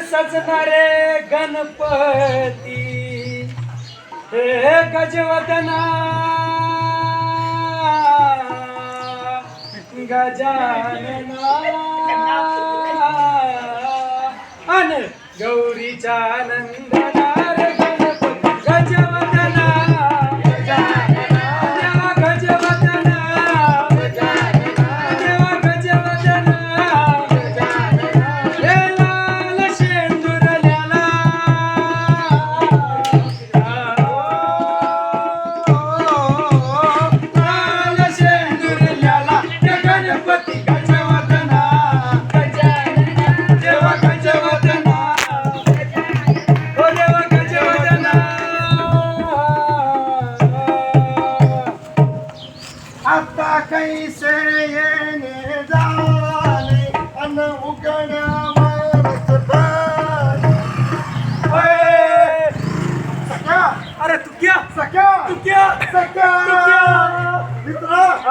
सजणारे गणपती. हे गजवदना. गजानना. अन गौरीच्या नंदना.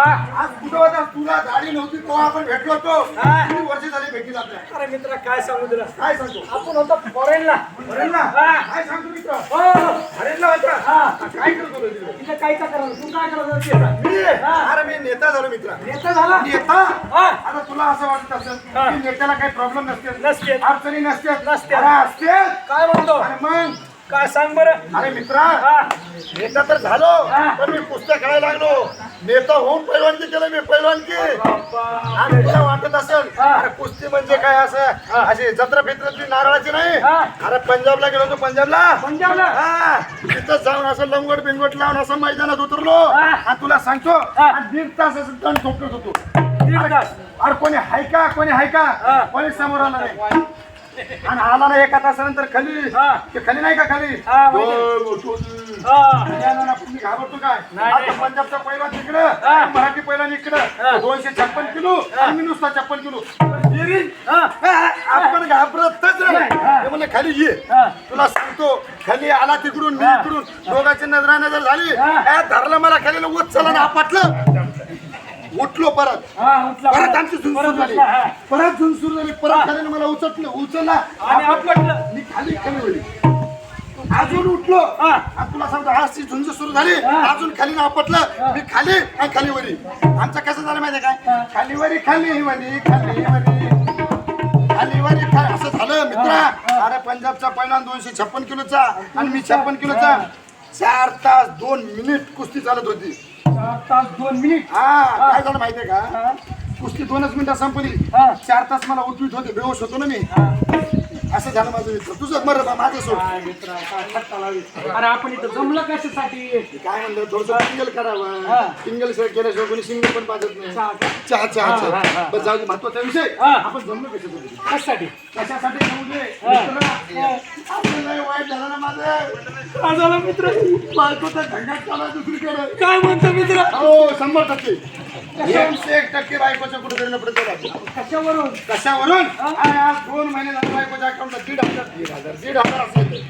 आज कुठं होता? तुला गाडी नव्हती तेव्हा आपण भेटलो होतो. किती वर्ष झाली भेटी आपल्या अरे मित्र काय सांगू तुला? काय सांगतो आपण होतो फॉरेनला हा. काय सांगतो मित्र? हो. अरेला होता? हा. काय करतो रे तिथे? तिथे काय का करायला तू काय करायला जातोय? मी? हा. अरे मी नेता झालो मित्र. नेता झाला? नेता? हा. आता तुला असं वाटत असेल हा. की नेत्याला काही प्रॉब्लेम नसते नसते. अडचणी नसते नसते. अरे असते काय म्हणतो? अरे मग? काय सांग बरं? अरे मित्रा हा. नेता तर झालो हा. पण मी कुस्त्या खेळायला लागलो. नेता होऊन पैलवानकी केलं मी पैलवानकी बाप्पा. आणि तुला वाटत असेल हा. अरे कुस्ती म्हणजे काय असं? अशी जत्रा फित्रातली नारळाची नाही? हा. अरे पंजाबला गेलो होतो पंजाबला. पंजाबला? हा. तिथं जाऊन असं लंगोट बिंगोट लावून असं मैदानात उतरलो. हा. आणि तुला सांगतो हा. आणि दीड तास असं दंड ठोकत होतो. दीड तास? अरे कोणी हाय का कोणी हाय का. कोणी समोर आला नाही. आणि आला ना एका तासानंतर खाली हा. ते खाली नाही का खाली हा, माहिती आहे. ओय, मोठोली. हा. या ना, ना, तुम्ही घाबरतो काय नाही, आता नाही. पंजाबचा पहिला हा. तिकडं मराठी पहिला इकडं हा. दोनशे छप्पन किलो आणि मी नुसता छप्पन किलो हा. हा, आपण घाबरतच नाही, हा. ते म्हणले खाली ये हा. तुला सांगतो खाली आला तिकडून मी हा. इकडून दोघांची नजरा नजर झाली हा. काय धरलं मला खाली उच चला ना आपटलं उठलो परत. हा, परत. आमची परत झाली. परत झुंजूर झाली. परत खाली मला उचललं उचलला आणि आपटलं. मी खाली खाली होईल. अजून उठलो. हा. आणि तुला सांगतो आज ती झुंज सुरू झाली. अजून खाली आपटलं. मी खाली आणि खाली वरी. आमचं कसं झालं माहितीये काय? खाली वरी खाली वरी खाली वरी. खाली वरी खाली. असं झालं मित्रा. अरे पंजाबचा पहिला दोनशे छप्पन किलोचा आणि मी छप्पन किलोचा. चार तास दोन मिनिट कुस्ती चालत होती. तास दोन मिनिट. हा काय झालं माहितीये का. कुस्ती दोनच मिनिटात संपली. हा. चार तास मला उठवीत होते बेहोश होतो ना मी. असं झालं माझं मित्र. तुझं बा, माझं सोड. काय मित्रा, काय खट्टा. अरे आपण इथं जमलं कशासाठी? काय म्हणलं थोडस सिंगल हा. करावं सिंगल केल्याशिवाय कोणी सिंगल पण पाजत नाही. चहा? चहा. चहा हा, हा, चहा हा. बस जाऊ दे महत्त्वाचा विषय. हा. आपण जमलो कशासाठी? कशासाठी? कशासाठी जाऊ दे हा. मित्र, आपलं लय वाईट झालं ना माझं. काय झालं मित्र? बायकोचा ढंगात चालला दुसरीकडे. काय म्हणतो मित्र? हो शंभर टक्के. एकशे एक टक्के बायकोच्या कुठे कशावरून? कशावरून? आज दोन महिने झाले. अकाउंटला दीड हजार दीड हजार दीड हजार असले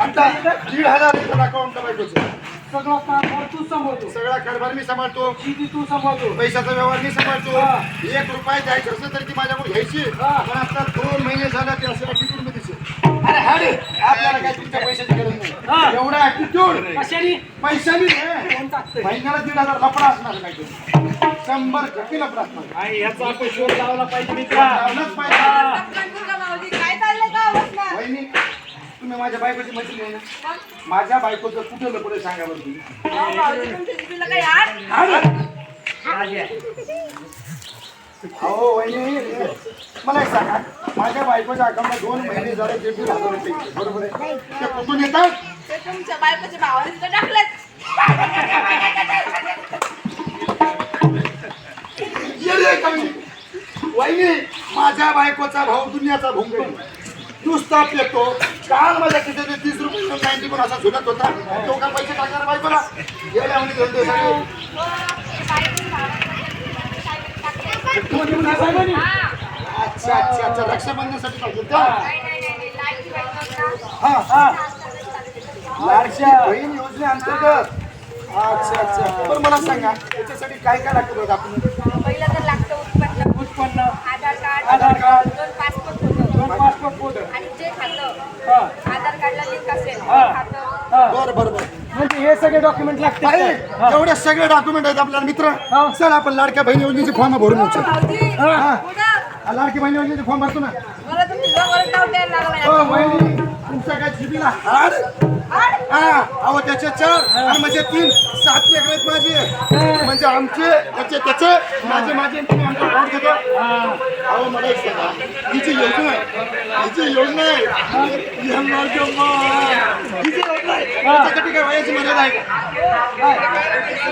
आता दीड हजार येतात अकाउंटला बायकोचं. सगळं कारभार तू सांभाळतो. सगळा कारभार मी सांभाळतो. किती तू सांभाळतो. पैशाचा व्यवहार मी सांभाळतो. हा. एक रुपये द्यायचं असलं तर ती माझ्याकडून घ्यायची. हा. पण आता दोन महिने झाले ते असं ऍटिट्यूडमध्ये दिसत. अरे आपल्याला काय तुमच्या पैशाची गरज हा. नाही एवढा ऍटिट्यूड कशाने? पैशानी नाही. कोण टाकतंय. महिन्याला दीड हजार लफडा असणार नाही शंभर टक्के लफडा असणार. आणि याचा आपण शोध लावला पाहिजे मित्रा. लावलंच पाहिजे. वहिनी तुम्ही माझ्या बायकोची मैत्रीण आहे ना? माझ्या बायकोचं कुठं लपडे सांगा बरं तुम्ही. माऊली अहो वहिनी मला एक सांगा. माझ्या बायकोच्या अकाउंटला दोन महिने झाले ते दीड हजार रुपये. बरोबर आहे? ते कुठून येतात? ते तुमच्या बायकोच्या भावाने तिथं टाकलेत येडे कमी. वहिनी माझ्या बायकोचा भाऊ दुनियाचा भोंग नुसता पेतो काल माझ्या खिशाने तीस रुपये नाईन्टी पण असा झुलत होता. तो का पैसे टाकणार म्हणे धंदे सगळे तुम्ही म्हणा साहेबांनी. अच्छा अच्छा अच्छा. रक्षाबंधनसाठी पाहिजे का हा. हा. लाडकी बहीण योजनेअंतर्गत. अच्छा अच्छा. बरं मला सांगा त्याच्यासाठी काय काय लागतं बघा आपण पहिलं तर लागतं उत्पन्न. उत्पन्न. म्हणजे हे सगळे डॉक्युमेंट लागतात आहे एवढे सगळे डॉक्युमेंट आहेत आपल्याला मित्र. हा. चल आपण लाडक्या बहिणी योजनेचे फॉर्म भरून येऊ चल. भाऊजी हा, हा. बहिणी योजनेचे फॉर्म भरतो ना. हो तुमच्या काय जिबीला हा अहो त्याचे चार आणि म्हणजे तीन. सात लेकर आहेत माझे. म्हणजे आमचे त्याचे त्याचे माझे माझे. तुम्ही आमचा घेतो. अहो मला एक सांगा. हिची योजना आहे. हिची योजना आहे. हिची योजना आहे. त्याच्यासाठी काय वयाची मर्यादा आहे? का?